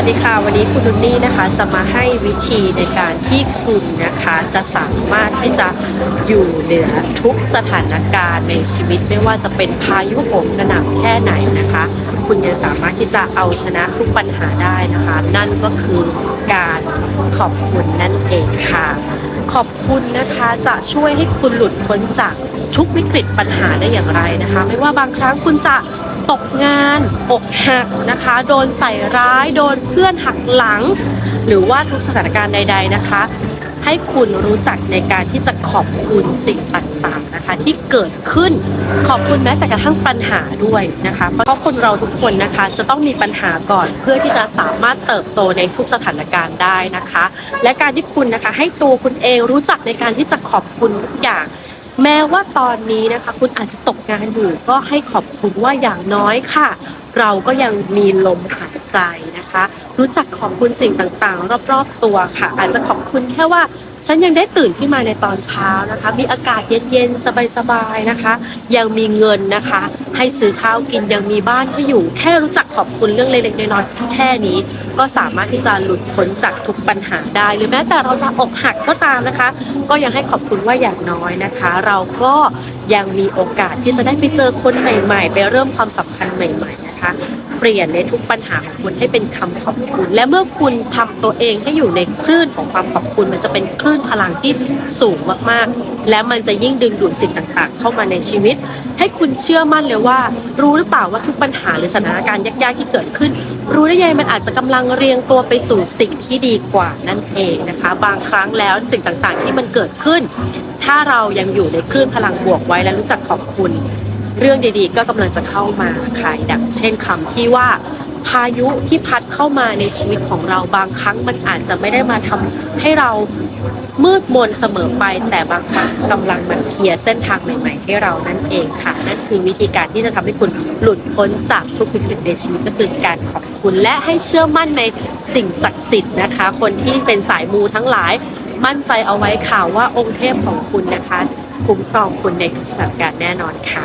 วัสดีค่ะ วันนี้คุณนุนนี่นะคะจะมาให้วิธีในการที่คุณนะคะจะสามารถที่จะอยู่เหนือทุกสถานการณ์ในชีวิตไม่ว่าจะเป็นพายุโหมกระหน่ำแค่ไหนนะคะ คุณยังสามารถที่จะเอาชนะทุกปัญหาได้นะคะ นั่นก็คือการขอบคุณนั่นเองค่ะ ขอบคุณนะคะจะช่วยให้คุณหลุดพ้นจากทุกวิกฤตปัญหาได้อย่างไรนะคะ ไม่ว่าบางครั้งคุณจะ ตกงานอกหักนะคะ โดนใส่ร้ายโดนเพื่อนหักหลัง หรือว่าทุกสถานการณ์ใด ๆนะคะ ให้คุณรู้จักในการที่จะขอบคุณสิ่งต่างๆนะคะ ที่เกิดขึ้นขอบคุณแม้แต่กระทั่งปัญหาด้วยนะคะ เพราะคนเราทุกคนนะคะจะต้องมีปัญหาก่อนเพื่อที่จะสามารถเติบโตในทุกสถานการณ์ได้นะคะ และการที่คุณนะคะให้ตัวคุณเองรู้จักในการที่จะขอบคุณทุกอย่าง แม้ว่าตอนนี้นะคะ คุณอาจจะตกงานอยู่ก็ให้ขอบคุณว่าอย่างน้อยค่ะ เราก็ยังมีลมหายใจนะคะ รู้จักขอบคุณสิ่งต่างๆ รอบๆตัวค่ะ อาจจะขอบคุณแค่ว่า ฉันยังได้ตื่นขึ้นมาในตอนเช้านะคะ มีอากาศเย็นๆ สบายๆ นะคะ ยังมีเงินนะคะ ให้ซื้อข้าวกินยังมีบ้านให้อยู่ แค่รู้จักขอบคุณเรื่องเล็กๆ น้อยๆ แค่นี้ ก็สามารถที่จะหลุดพ้นจากทุกปัญหาได้ หรือแม้แต่เราจะอกหักก็ตามนะคะ ก็ยังให้ขอบคุณว่าอย่างน้อยนะคะ เราก็ยังมีโอกาสที่จะได้ไปเจอคนใหม่ ๆ ไปเริ่มความสัมพันธ์ใหม่ ๆ นะคะ เปลี่ยนในทุกปัญหาของคุณให้เป็นคำขอบคุณ และเมื่อคุณทำตัวเองให้อยู่ในคลื่นของความขอบคุณ มันจะเป็นคลื่นพลังที่สูงมากๆ และมันจะยิ่งดึงดูดสิ่งต่างๆ เข้ามาในชีวิต ให้คุณเชื่อมั่นเลยว่า รู้หรือเปล่าว่าทุกปัญหาหรือสถานการณ์ยากๆที่เกิดขึ้น รู้ได้ยังไงมันอาจจะกำลังเรียงตัวไปสู่สิ่งที่ดีกว่านั่นเองนะคะ บางครั้งแล้วสิ่งต่างๆ ที่มันเกิดขึ้น ถ้าเรายังอยู่ในคลื่นพลังบวกไว้และรู้จักขอบคุณ เรื่องดีๆ ก็กำลังจะเข้ามาค่ะดังเช่นคำที่ว่า พายุที่พัดเข้ามาในชีวิตของเราบางครั้งมันอาจจะไม่ได้มาทำให้เรามืดมนเสมอไปแต่บางครั้งกำลังมันเคลียร์เส้นทางใหม่ ๆ ให้เรานั่นเองค่ะ นั่นคือวิธีการที่จะทำให้คุณหลุดพ้นจากทุกวิกฤตในชีวิตก็คือการขอบคุณและให้เชื่อมั่นในสิ่งศักดิ์สิทธิ์นะคะ คนที่เป็นสายมูทั้งหลายมั่นใจเอาไว้ค่ะว่าองค์เทพของคุณนะคะ คุ้มครองคุณในทุกสถานการณ์แน่นอนค่ะ